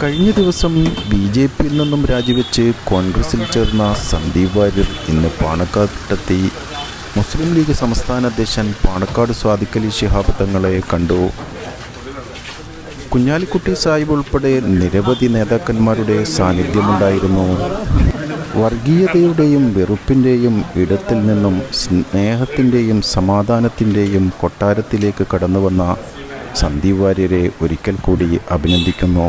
കഴിഞ്ഞ ദിവസം B J പിയിൽ നിന്നും രാജിവെച്ച് കോൺഗ്രസിൽ ചേർന്ന സന്ദീപ് വാര്യർ ഇന്ന് പാണക്കാട്ടെത്തി മുസ്ലിം ലീഗ് സംസ്ഥാന അധ്യക്ഷൻ പാണക്കാട് സ്വാദിഖലി ശിഹാബ് തങ്ങളെ കണ്ടു. കുഞ്ഞാലിക്കുട്ടി സാഹിബ് ഉൾപ്പെടെ നിരവധി നേതാക്കന്മാരുടെ സാന്നിധ്യമുണ്ടായിരുന്നു. വർഗീയതയുടെയും വെറുപ്പിന്റെയും ഇടത്തിൽ നിന്നും സ്നേഹത്തിന്റെയും സമാധാനത്തിന്റെയും കൊട്ടാരത്തിലേക്ക് കടന്നുവന്ന സന്ദീപ് വാര്യരെ ഒരിക്കൽ കൂടി അഭിനന്ദിക്കുന്നു.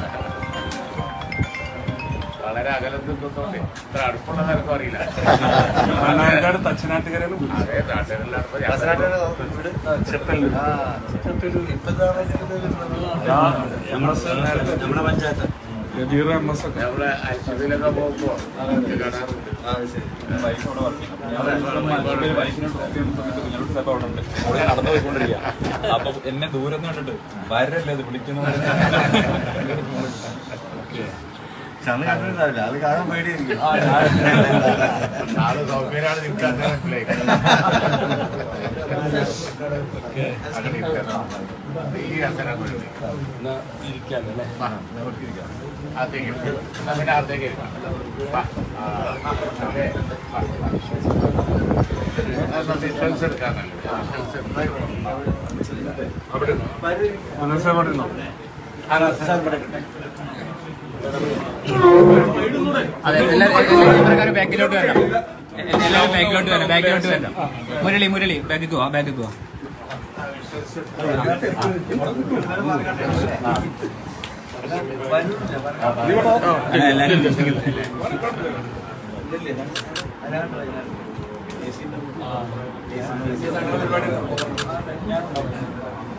വളരെ അകലത്ത് നിന്നോണ്ട് ഇത്ര അടുപ്പുള്ള നിനക്കും അറിയില്ല. നമ്മളെ പോകുമ്പോ കാണാറുണ്ട്. നടന്നു പോയിക്കൊണ്ടിരിക്കുക. അപ്പൊ എന്നെ ദൂരം കണ്ടിട്ട് വരല്ലേ അത് അത് കാണാൻ ആൾ സൗകര്യമാണ് നിനക്ക് അത് മനസ്സിലായി അങ്ങനെ ഇരിക്കണം. ഈ അച്ഛനെ കൊണ്ടുപോയി. ഇരിക്കാല്ലേ വാ, നമുക്കിരിക്കാം. അകത്തേക്ക് ഇരിക്കാം. എന്നാ പിന്നെ അകത്തേക്ക് ഇരിക്കാം. വാ. ആ, അതെ. വാ, വാ. അതൊന്ന് distance എടുക്കാൻ നല്ലത്. Distance എടുത്താൽ അവിടെ. അതെ വരണം. മുരളി മുരളി ബാക്കിൽ പോവാ ബാക്കിൽ പോവാ. എല്ലാവരും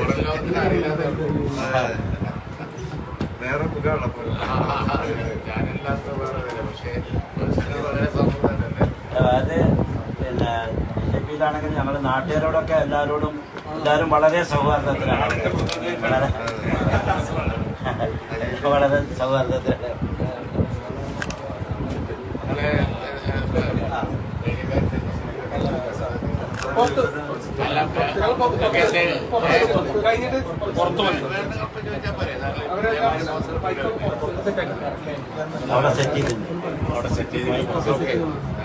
വളരെ അറിയില്ലാതെ വേറെ പുകാളപ്പോ ഞാനില്ലാത്ത വേറെ പിയിലാണെങ്കിൽ ഞങ്ങൾ നാട്ടുകാരോടൊക്കെ എല്ലാവരോടും എല്ലാവരും വളരെ സൗഹാർദ്ദത്തിലാണ്. വളരെ വളരെ സൗഹാർദ്ദത്തിലാണ്. അവിടെ സെറ്റ് ചെയ്തിട്ടുണ്ട്. അവിടെ സെറ്റ് ചെയ്ത് ഓക്കെ. ആ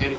ശരി.